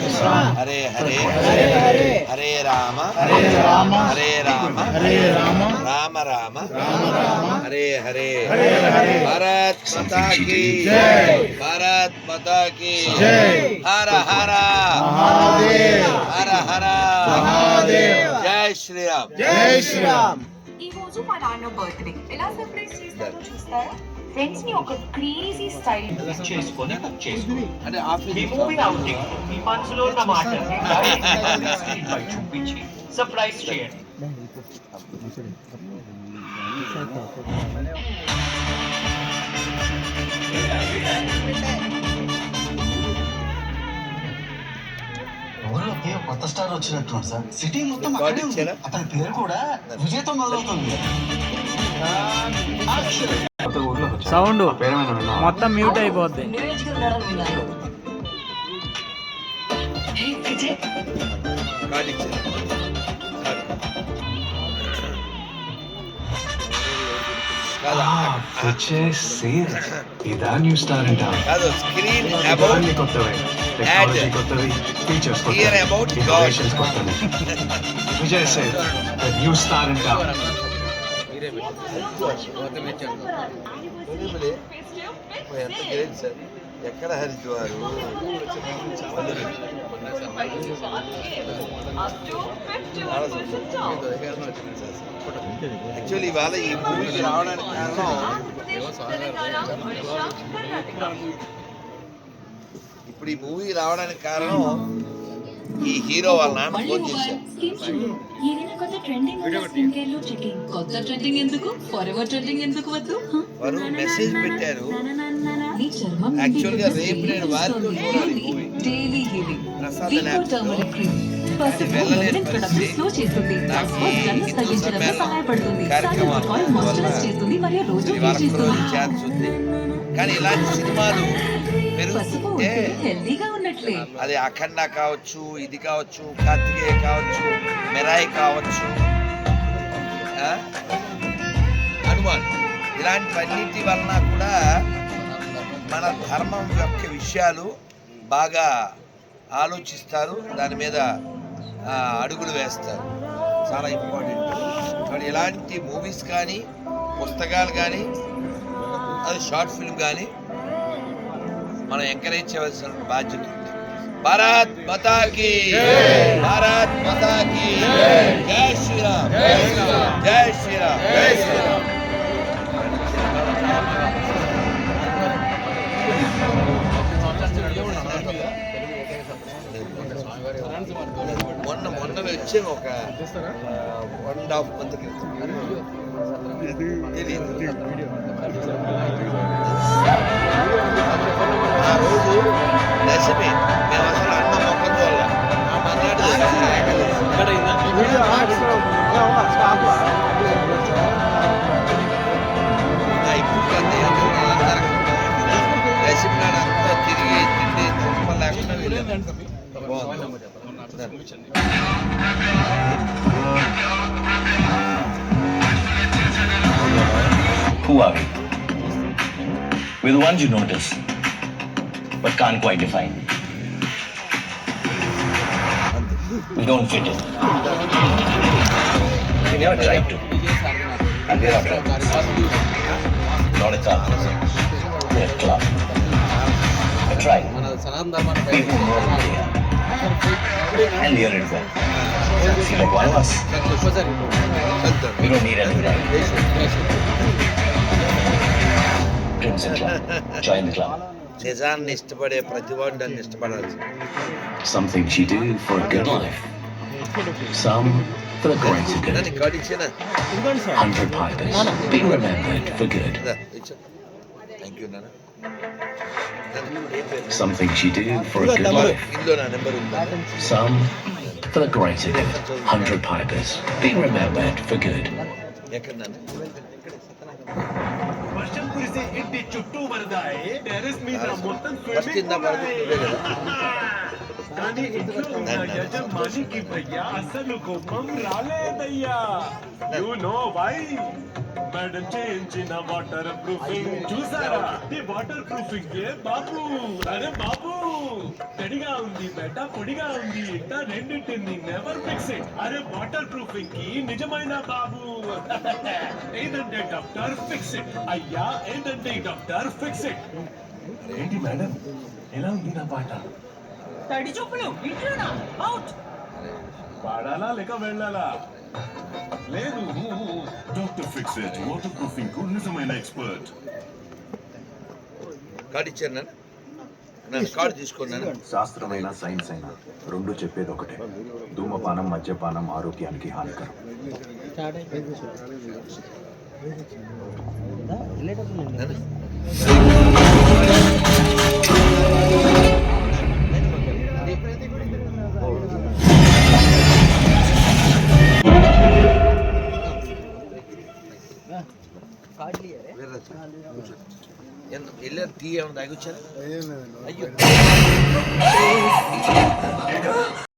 హరే హరే హరే రామ హరే రామ హరే రామ హరే రామ రామ రామ హరే హరే హరే హరే భారత్ మాతా కీ జై. భారత్ మాతా కీ జై. హర హర మహాదేవ్ హర హర మహాదేవ్. జై శ్రీరామ్ జై శ్రీరామ్ ఈ రోజు మా నాన్న బర్త్డే ఎలా సర్ప్రైజ్ చేస్తారో చూస్తారా? ఫ్రెండ్స్ ని ఒక క్రేజీ స్టైల్ చేసుకొని బుక్ చేసుకో అంటే ఈ ఆఫీస్ మూవీ అవుటింగ్ మీ మనసులో ఉన్న మాటల్ని డైరెక్ట్ స్క్రీన్ పై చూపించి సర్ప్రైజ్ చేయండి ఊళ్ళోకి కొత్త స్టార్ వచ్చినట్టున్నాడు సార్ సిటీ మొత్తం రికార్డ్ అక్కడే ఉంది ఇచ్చారా? అతని పేరు కూడా విజయతో మొదలవుతుంది సౌండ్ మొత్తం మ్యూట్ అయిపోద్ది. ఇదా న్యూ స్టార్ అంట. కొత్తవే. Technology features Vijay save new star అంట. ఎంత గ్రేట్ సార్ ఎక్కడ హరిద్వారు యాక్చువల్లీ ఇవాళ ఈ భూమికి రావడానికి కారణం ఇప్పుడు ఈ మూవీ రావడానికి కారణం ఈ హీరో వాళ్ళ నాన్న ఫోన్ చేశారు. కొత్త ట్రెండింగ్ ఎందుకు? ట్రెండింగ్ ఎందుకు వద్దు? వారు మెసేజ్ పెట్టారు. Actually గా రేపు నేను వారితో చూడాలి. డైలీ హీలింగ్ ప్రసాద్ కార్యక్రమాలు కానీ ఇలాంటి సినిమాలు పెరుగుతుంటే అది అఖండ కావచ్చు ఇది కావచ్చు కార్తికేయ కావచ్చు మెరాయి కావచ్చు. ఆ? హనుమాన్. ఇలాంటివన్నిటి వలన కూడా మన ధర్మం యొక్క విషయాలు బాగా ఆలోచిస్తారు. దాని మీద అడుగులు వేస్తారు. చాలా ఇంపార్టెంట్. కానీ ఇలాంటి మూవీస్ కానీ పుస్తకాలు కానీ అది షార్ట్ ఫిల్మ్ కానీ మనం ఎంకరేజ్ చేయవలసిన బాధ్యత ఉంది. భారత్ మతాకి భారత్ మతాకి జై. శ్రీరామ్. జై శ్రీరామ్. జై శ్రీరామ్. మొన్న మొన్న వచ్చాము ఒక వన్ అండ్ హాఫ్ మంత్ క్రితం. తెలియదు Who are we? We're the ones you notice, but can't quite define. We don't fit in. We never tried to. And we're not. Not at all. We're a club. A tribe. People more than they are. And we're in well. See, like one of us, we don't need any right. Crimson Club. Join the club. నిజాన్ని ఇష్టపడే ప్రతి వాడు నన్ను ఇష్టపడాలి Something she did for a good life. Some for the greater good. నన్ను card ఇచ్చేనా Hundred pipers being remembered for good. Thank you నాన్న నాన్న, ఏం పేరు? Something she did for a good life. ఇందులో నా నెంబర్ ఉందా Some for the greater good. Hundred pipers being remembered for good. ఎక్కడ నాన్న వర్షం కురిసి ఇంటి చుట్టూ వరదాయి టెరెస్ మీద మొత్తం ఫస్ట్ ఇందా పడుకుంటుందే కదా కానీ ఇంట్లో ఉన్న యజమానికి భయ్యా అసలు కోపం రాలేదయ్యా. యు నో వై మేడం చేయించిన వాటర్ ప్రూఫింగ్ చూసారా? ఈ వాటర్ ప్రూఫింగ్ ఏ బాబు. అరే బాబు తడిగా ఉంది బెట పొడిగా ఉంది ఇట్ట రెండింటిని నెవర్ ఫిక్స్ ఇట్ అరే వాటర్ ప్రూఫింగ్కి నిజమైన బాబు? ఏదంటే డాక్టర్ ఫిక్స్ ఇట్ అయ్యా ఏదంటే డాక్టర్ ఫిక్స్ ఇట్ ఏంటి మేడం? ఎలా ఉంది నా పాట? తడి ఇంట్లోనా? అవుట్ పాడాలా లేక వెళ్ళాలా? లేదు. డాక్టర్ ఫిక్స్ ఇట్ వాటర్ ప్రూఫింగ్కు నిజమైన ఎక్స్పర్ట్ కార్డు ఇచ్చాను నన్ను నన్ను కార్డు తీసుకున్నాను శాస్త్రమైన సైన్స్ అయినా రెండు చెప్పేది ఒకటే. ధూమపానం మద్యపానం ఆరోగ్యానికి హానికరం. ఎంత వెళ్ళారు టీ ఏమైనా తాగొచ్చారు? అయ్యో.